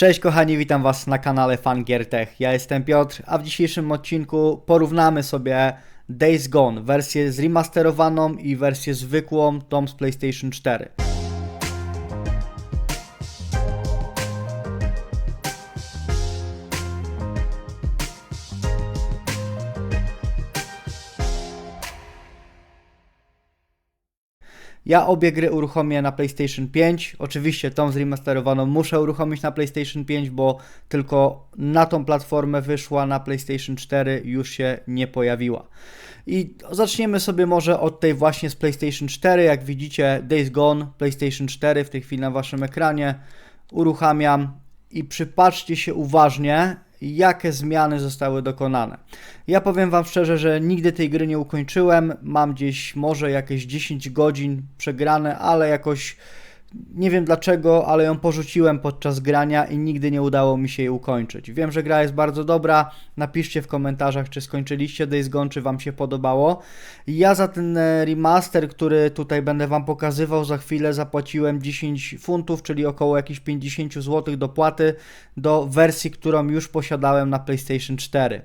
Cześć kochani, witam was na kanale Fangiertech. Ja jestem Piotr, a w dzisiejszym odcinku porównamy sobie Days Gone, wersję zremasterowaną i wersję zwykłą, tą z PlayStation 4. Ja obie gry uruchomię na PlayStation 5. Oczywiście tą zremasterowaną muszę uruchomić na PlayStation 5, bo tylko na tą platformę wyszła, na PlayStation 4 już się nie pojawiła. I zaczniemy sobie może od tej właśnie z PlayStation 4. Jak widzicie, Days Gone, PlayStation 4 w tej chwili na waszym ekranie. Uruchamiam i przypatrzcie się uważnie, jakie zmiany zostały dokonane. Ja powiem Wam szczerze, że nigdy tej gry nie ukończyłem. Mam gdzieś może jakieś 10 godzin przegrane, ale jakoś nie wiem dlaczego, ale ją porzuciłem podczas grania i nigdy nie udało mi się jej ukończyć. Wiem, że gra jest bardzo dobra. Napiszcie w komentarzach, czy skończyliście Days Gone, czy Wam się podobało. Ja za ten e, remaster, który tutaj będę Wam pokazywał za chwilę, zapłaciłem 10 funtów, czyli około jakichś 50 zł dopłaty do wersji, którą już posiadałem na PlayStation 4.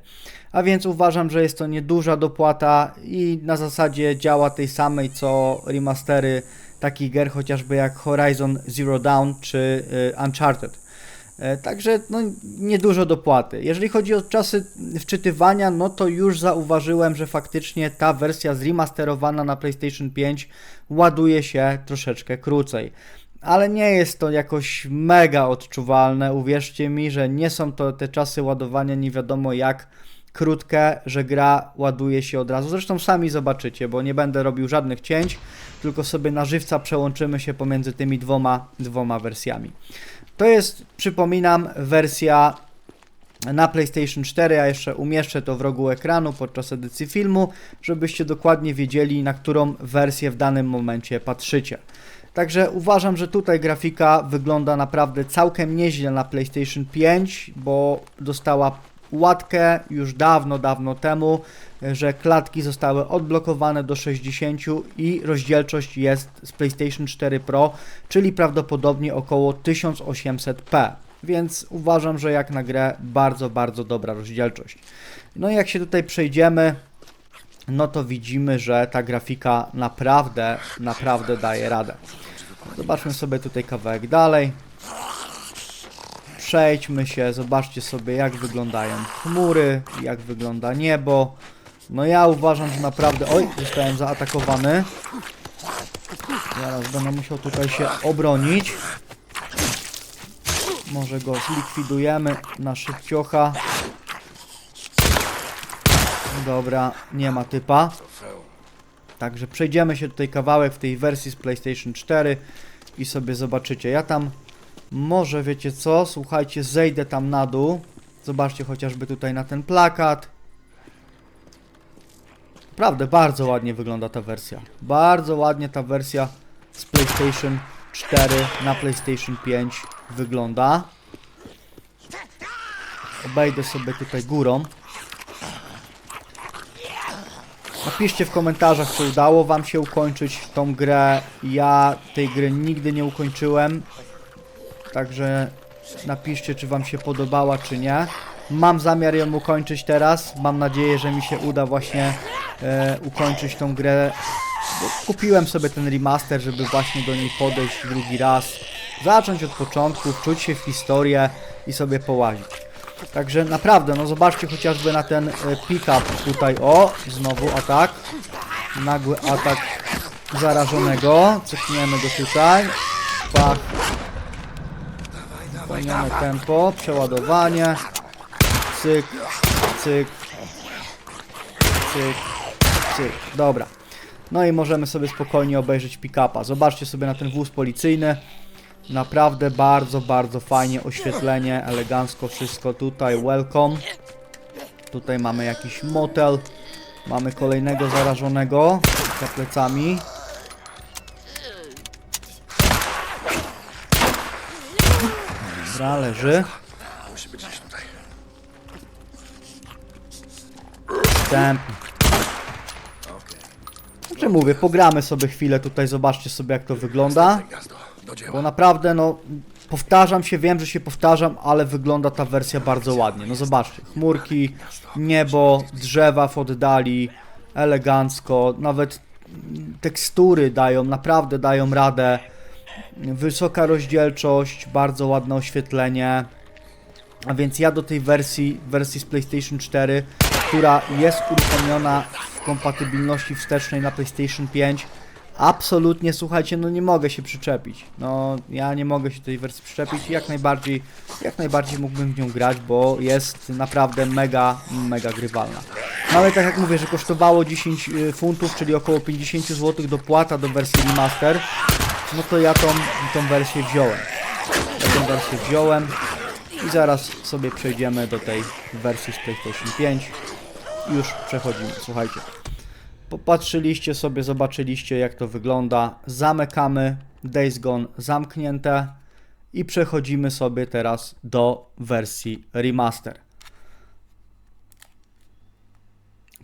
A więc uważam, że jest to nieduża dopłata i na zasadzie działa tej samej co remastery takich gier chociażby jak Horizon Zero Dawn czy y, Uncharted. E, Także no, niedużo dopłaty. Jeżeli chodzi o czasy wczytywania, no to już zauważyłem, że faktycznie ta wersja zremasterowana na PlayStation 5 ładuje się troszeczkę krócej. Ale nie jest to jakoś mega odczuwalne. Uwierzcie mi, że nie są to te czasy ładowania nie wiadomo jak krótkie, że gra ładuje się od razu. Zresztą sami zobaczycie, bo nie będę robił żadnych cięć, tylko sobie na żywca przełączymy się pomiędzy tymi dwoma, dwoma wersjami. To jest, przypominam, wersja na PlayStation 4. Ja jeszcze umieszczę to w rogu ekranu podczas edycji filmu, żebyście dokładnie wiedzieli, na którą wersję w danym momencie patrzycie. Także uważam, że tutaj grafika wygląda naprawdę całkiem nieźle na PlayStation 5, bo dostała łatkę już dawno, dawno temu, że klatki zostały odblokowane do 60 i rozdzielczość jest z PlayStation 4 Pro, czyli prawdopodobnie około 1800p. Więc uważam, że jak na grę bardzo, bardzo dobra rozdzielczość. No i jak się tutaj przejdziemy, no to widzimy, że ta grafika naprawdę, naprawdę daje radę. Zobaczmy sobie tutaj kawałek dalej. Przejdźmy się, zobaczcie sobie jak wyglądają chmury, jak wygląda niebo. No ja uważam, że naprawdę... Oj, zostałem zaatakowany. Zaraz będę musiał tutaj się obronić. Może go zlikwidujemy na szybciocha. Dobra, nie ma typa. Także przejdziemy się tutaj kawałek w tej wersji z PlayStation 4 i sobie zobaczycie. Ja tam może wiecie co? Słuchajcie, zejdę tam na dół. Zobaczcie chociażby tutaj na ten plakat. Naprawdę bardzo ładnie wygląda ta wersja. Bardzo ładnie ta wersja z PlayStation 4 na PlayStation 5 wygląda. Obejdę sobie tutaj górą. Napiszcie w komentarzach, czy udało Wam się ukończyć tą grę. Ja tej gry nigdy nie ukończyłem. Także napiszcie, czy Wam się podobała, czy nie. Mam zamiar ją ukończyć teraz. Mam nadzieję, że mi się uda właśnie e, ukończyć tą grę. Kupiłem sobie ten remaster, żeby właśnie do niej podejść drugi raz. Zacząć od początku, wczuć się w historię i sobie połazić. Także naprawdę, no zobaczcie chociażby na ten e, pick-up tutaj. O, znowu atak. Nagły atak zarażonego. Cofniemy go tutaj. Pach. Zwolnione tempo, przeładowanie. Cyk, cyk, cyk, cyk. Dobra. No i możemy sobie spokojnie obejrzeć pick-upa. Zobaczcie sobie na ten wóz policyjny. Naprawdę bardzo, bardzo fajnie oświetlenie, elegancko wszystko tutaj. Welcome. Tutaj mamy jakiś motel. Mamy kolejnego zarażonego za plecami. Dobra, leży. Musi być gdzieś tutaj. Znaczy mówię, pogramy sobie chwilę tutaj, zobaczcie sobie jak to wygląda. Gniazdo. Do dzieła. Bo naprawdę, no, Powtarzam się, wiem, że się powtarzam, ale wygląda ta wersja bardzo ładnie. No zobaczcie, chmurki, niebo, drzewa w oddali, elegancko, nawet tekstury dają, naprawdę dają radę. Wysoka rozdzielczość, bardzo ładne oświetlenie. A więc ja do tej wersji, wersji z PlayStation 4, która jest uruchomiona w kompatybilności wstecznej na PlayStation 5, absolutnie, słuchajcie, no nie mogę się przyczepić. No, ja nie mogę się tej wersji przyczepić i jak najbardziej, jak najbardziej mógłbym w nią grać, bo jest naprawdę mega, mega grywalna. No ale tak jak mówię, że kosztowało 10 y, funtów, czyli około 50 zł dopłata do wersji remaster, no to ja tą, tą wersję wziąłem. Ja tą wersję wziąłem i zaraz sobie przejdziemy do tej wersji z PlayStation 5. Już przechodzimy, słuchajcie. Popatrzyliście sobie, zobaczyliście jak to wygląda. Zamykamy Days Gone zamknięte i przechodzimy sobie teraz do wersji remaster.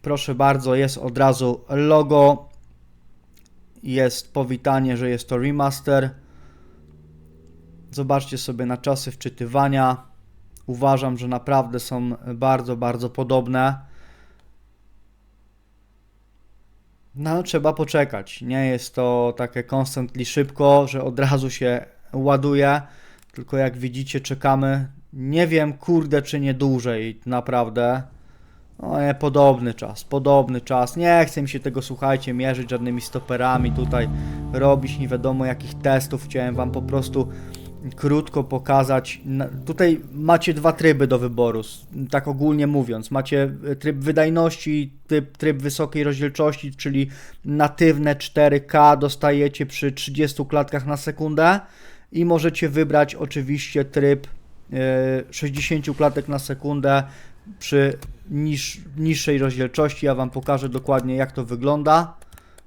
Proszę bardzo, jest od razu logo. Jest powitanie, że jest to remaster. Zobaczcie sobie na czasy wczytywania. Uważam, że naprawdę są bardzo, bardzo podobne. No, trzeba poczekać. Nie jest to takie constantly szybko, że od razu się ładuje. Tylko jak widzicie, czekamy. Nie wiem, kurde, czy nie dłużej, naprawdę. Podobny czas, podobny czas. Nie chcę mi się tego, słuchajcie, mierzyć żadnymi stoperami tutaj, robić nie wiadomo jakich testów. Chciałem wam po prostu krótko pokazać. Tutaj macie dwa tryby do wyboru, tak ogólnie mówiąc. Macie e, tryb wydajności, tryb, tryb wysokiej rozdzielczości, czyli natywne 4K dostajecie przy 30 klatkach na sekundę i możecie wybrać oczywiście tryb e, 60 klatek na sekundę przy niż, niższej rozdzielczości. Ja Wam pokażę dokładnie jak to wygląda,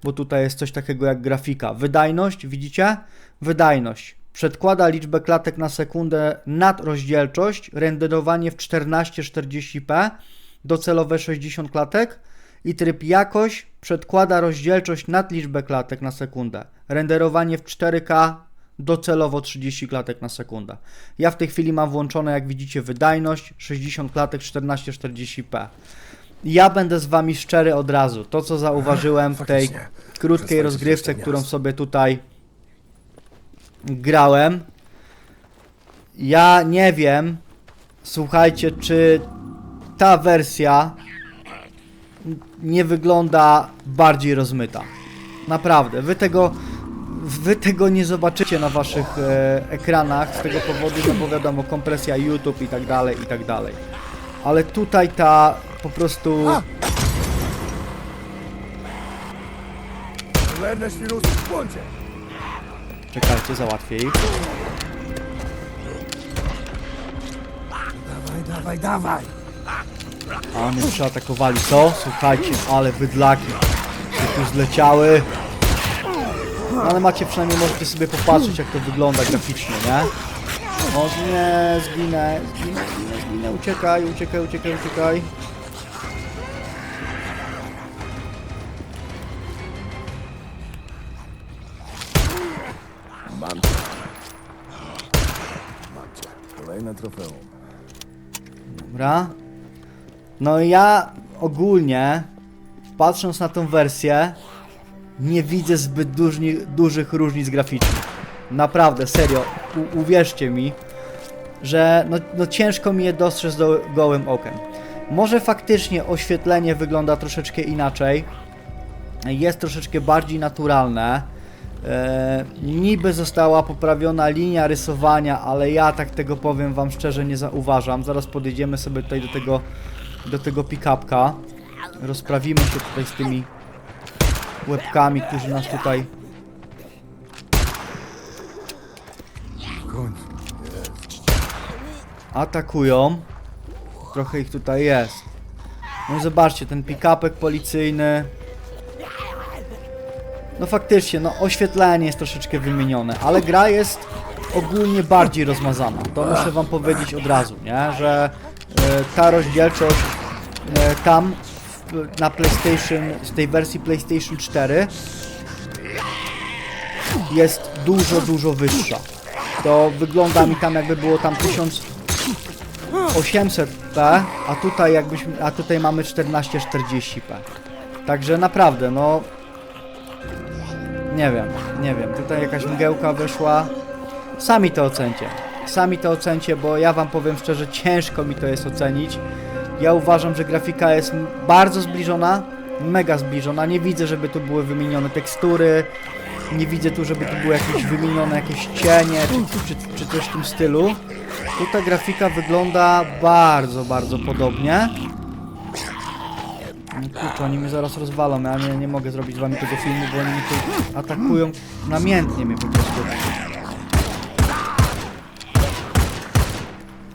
bo tutaj jest coś takiego jak grafika. Wydajność, widzicie? Wydajność. Przedkłada liczbę klatek na sekundę nad rozdzielczość, renderowanie w 1440p, docelowe 60 klatek i tryb jakość przedkłada rozdzielczość nad liczbę klatek na sekundę, renderowanie w 4K, docelowo 30 klatek na sekundę. Ja w tej chwili mam włączone, jak widzicie, wydajność 60 klatek 1440p. Ja będę z wami szczery od razu. To, co zauważyłem w tej Faktycznie. krótkiej rozgrywce, którą sobie tutaj grałem. Ja nie wiem, słuchajcie, czy ta wersja nie wygląda bardziej rozmyta. Naprawdę, wy tego, wy tego nie zobaczycie na waszych e, ekranach z tego powodu, no bo wiadomo, kompresja YouTube i tak dalej, i tak dalej. Ale tutaj ta po prostu... Cholerne świrusy w błądzie! Czekajcie, załatwię ich. Dawaj, dawaj, dawaj! A oni przeatakowali co? Słuchajcie, ale bydlaki się tu zleciały. No ale macie przynajmniej możecie sobie popatrzeć jak to wygląda graficznie, nie? O nie, zginę, zginę, zginę, zginę, uciekaj, uciekaj, uciekaj, uciekaj. Mam cię. Mam cię. Kolejne trofeum. Dobra. No i ja ogólnie, patrząc na tą wersję, nie widzę zbyt dużych różnic graficznych. Naprawdę, serio, u, uwierzcie mi, że no, no ciężko mi je dostrzec do, gołym okiem. Może faktycznie oświetlenie wygląda troszeczkę inaczej, jest troszeczkę bardziej naturalne. E, niby została poprawiona linia rysowania, ale ja tak tego powiem wam szczerze nie zauważam. Zaraz podejdziemy sobie tutaj do tego do tego pick-upka. Rozprawimy się tutaj z tymi łebkami, którzy nas tutaj atakują. Trochę ich tutaj jest. No zobaczcie, ten pick-upek policyjny. No faktycznie, no oświetlenie jest troszeczkę wymienione, ale gra jest ogólnie bardziej rozmazana. To muszę wam powiedzieć od razu, nie? Że e, ta rozdzielczość e, tam na PlayStation, z tej wersji PlayStation 4 jest dużo, dużo wyższa. to wygląda mi tam jakby było tam 1800p, a tutaj jakbyśmy, a tutaj mamy 1440p. Także naprawdę, no nie wiem, nie wiem. Tutaj jakaś mgiełka wyszła. Sami to ocencie. Sami to ocencie, bo ja wam powiem szczerze, ciężko mi to jest ocenić. Ja uważam, że grafika jest bardzo zbliżona, mega zbliżona. Nie widzę, żeby tu były wymienione tekstury. Nie widzę tu, żeby tu były jakieś wymienione jakieś cienie, czy, czy, czy coś w tym stylu. Tutaj grafika wygląda bardzo, bardzo podobnie. No Kurczę, oni mnie zaraz rozwalą, ja nie, nie mogę zrobić z wami tego filmu, bo oni mi tu atakują namiętnie mnie po prostu.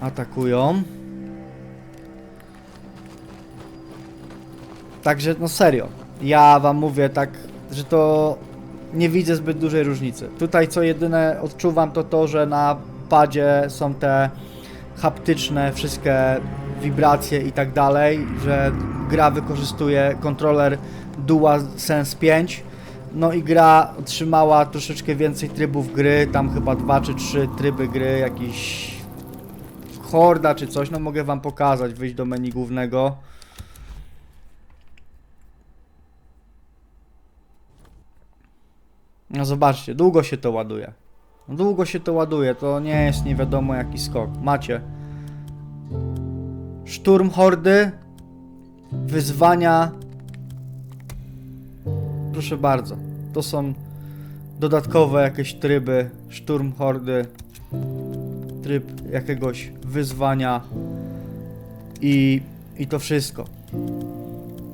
Atakują. Także, no serio, ja wam mówię tak, że to nie widzę zbyt dużej różnicy. Tutaj co jedyne odczuwam to to, że na padzie są te haptyczne wszystkie wibracje i tak dalej, że gra wykorzystuje kontroler DualSense 5. No i gra otrzymała troszeczkę więcej trybów gry, tam chyba dwa czy trzy tryby gry, jakiś horda czy coś, no mogę wam pokazać, wyjść do menu głównego. No zobaczcie, długo się to ładuje. Długo się to ładuje, to nie jest nie wiadomo jaki skok. Macie szturm hordy, wyzwania. Proszę bardzo, to są dodatkowe jakieś tryby. Szturm hordy, tryb jakiegoś wyzwania i, i to wszystko.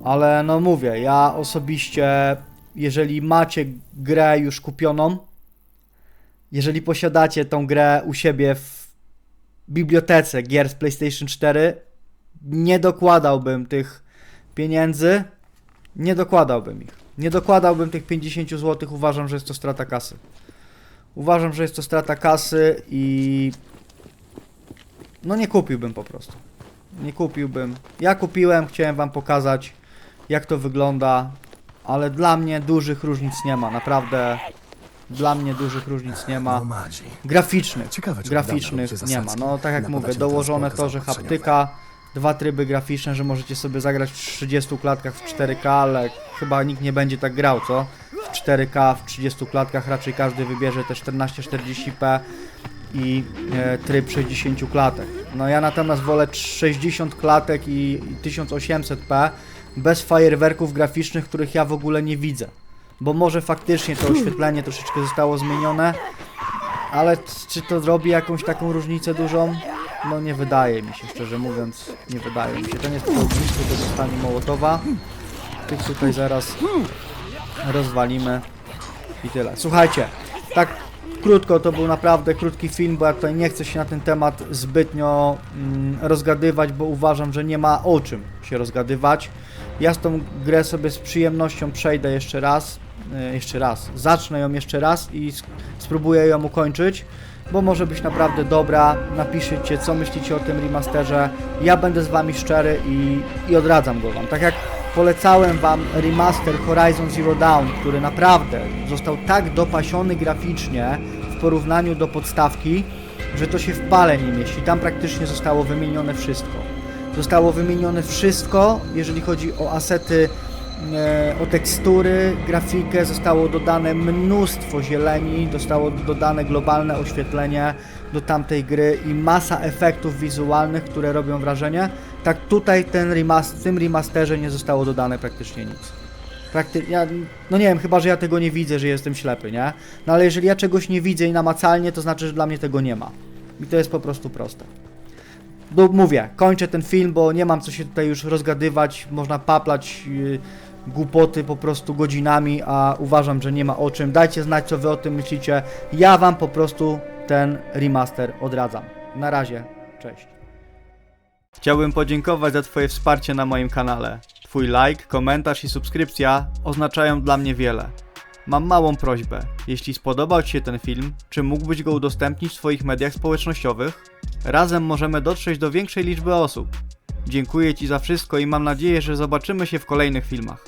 Ale no mówię, ja osobiście, jeżeli macie grę już kupioną, jeżeli posiadacie tą grę u siebie w bibliotece gier z PlayStation 4, nie dokładałbym tych pieniędzy, nie dokładałbym ich. Nie dokładałbym tych 50 zł, uważam, że jest to strata kasy. Uważam, że jest to strata kasy i no nie kupiłbym po prostu. Nie kupiłbym. Ja kupiłem, chciałem wam pokazać jak to wygląda, ale dla mnie dużych różnic nie ma, naprawdę dla mnie dużych różnic nie ma. No. Graficznych, graficznych nie ma. No tak jak mówię, dołożone to, że haptyka, dwa tryby graficzne, że możecie sobie zagrać w 30 klatkach w 4K, ale chyba nikt nie będzie tak grał, co? W 4K, w 30 klatkach raczej każdy wybierze te 1440p i e, tryb 60 klatek. No ja natomiast wolę 60 klatek i 1800p bez fajerwerków graficznych, których ja w ogóle nie widzę. Bo może faktycznie to oświetlenie troszeczkę zostało zmienione, ale czy to zrobi jakąś taką różnicę dużą? No nie wydaje mi się, szczerze mówiąc, nie wydaje mi się. To nie jest ognisko, to zostanie Mołotowa. Tych tutaj zaraz rozwalimy i tyle. Słuchajcie, tak krótko, to był naprawdę krótki film, bo ja tutaj nie chcę się na ten temat zbytnio mm, rozgadywać, bo uważam, że nie ma o czym się rozgadywać. Ja z tą grę sobie z przyjemnością przejdę jeszcze raz, e, jeszcze raz, zacznę ją jeszcze raz i spróbuję ją ukończyć, bo może być naprawdę dobra. Napiszcie, co myślicie o tym remasterze. Ja będę z Wami szczery i, i odradzam go Wam. Tak jak polecałem Wam remaster Horizon Zero Dawn, który naprawdę został tak dopasiony graficznie w porównaniu do podstawki, że to się w pale nie mieści. Tam praktycznie zostało wymienione wszystko. Zostało wymienione wszystko, jeżeli chodzi o asety, e, o tekstury, grafikę, zostało dodane mnóstwo zieleni, zostało dodane globalne oświetlenie do tamtej gry i masa efektów wizualnych, które robią wrażenie. Tak tutaj ten remaster, w tym remasterze nie zostało dodane praktycznie nic. Prakty ja, no nie wiem, chyba że ja tego nie widzę, że jestem ślepy, nie? No ale jeżeli ja czegoś nie widzę i namacalnie, to znaczy, że dla mnie tego nie ma. I to jest po prostu proste. No, mówię, kończę ten film, bo nie mam co się tutaj już rozgadywać, można paplać yy, głupoty po prostu godzinami, a uważam, że nie ma o czym. Dajcie znać, co wy o tym myślicie. Ja wam po prostu ten remaster odradzam. Na razie, cześć. Chciałbym podziękować za Twoje wsparcie na moim kanale. Twój like, komentarz i subskrypcja oznaczają dla mnie wiele. Mam małą prośbę. Jeśli spodobał Ci się ten film, czy mógłbyś go udostępnić w swoich mediach społecznościowych? Razem możemy dotrzeć do większej liczby osób. Dziękuję Ci za wszystko i mam nadzieję, że zobaczymy się w kolejnych filmach.